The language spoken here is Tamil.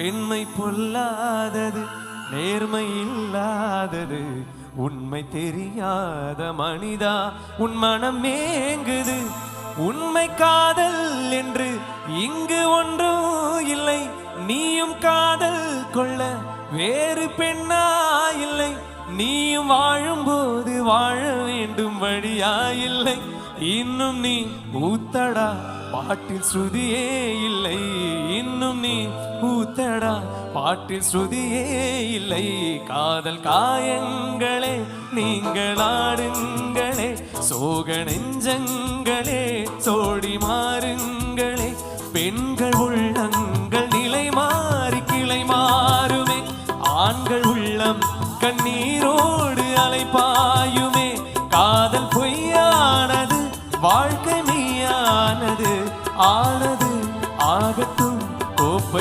பெண்மை பொல்லாதது நேர்மை இல்லாதது உண்மை தெரியாத மனிதா உன் மனம் மேங்குது உண்மை காதல் என்று இங்கு ஒன்றும் இல்லை நீயும் காதல் கொள்ள வேறு பெண்ணா இல்லை. நீயும் வாழும்போது வாழ வேண்டும் வழியா இல்லை. இன்னும் நீ ஊத்தடா பாட்டில் ஸ்ருதியே இல்லை. தண்ணி ஊத்தடா. பாட்டில் ஸ்ருதியே இல்லை. காதல் காயங்களே நீங்கள் ஆடுங்களே. சோக நெஞ்சங்களே சோடி மாறுங்களே. பெண்கள் உள்ளங்கள் நிலை மாறி கிளை மாறுமே. ஆண்கள் உள்ளம் கண்ணீரோடு அலைப்பாயுமே காதல் பொய்யானது வாழ்க்கை நீயானது ஆனது ஆகத்தும் companhia.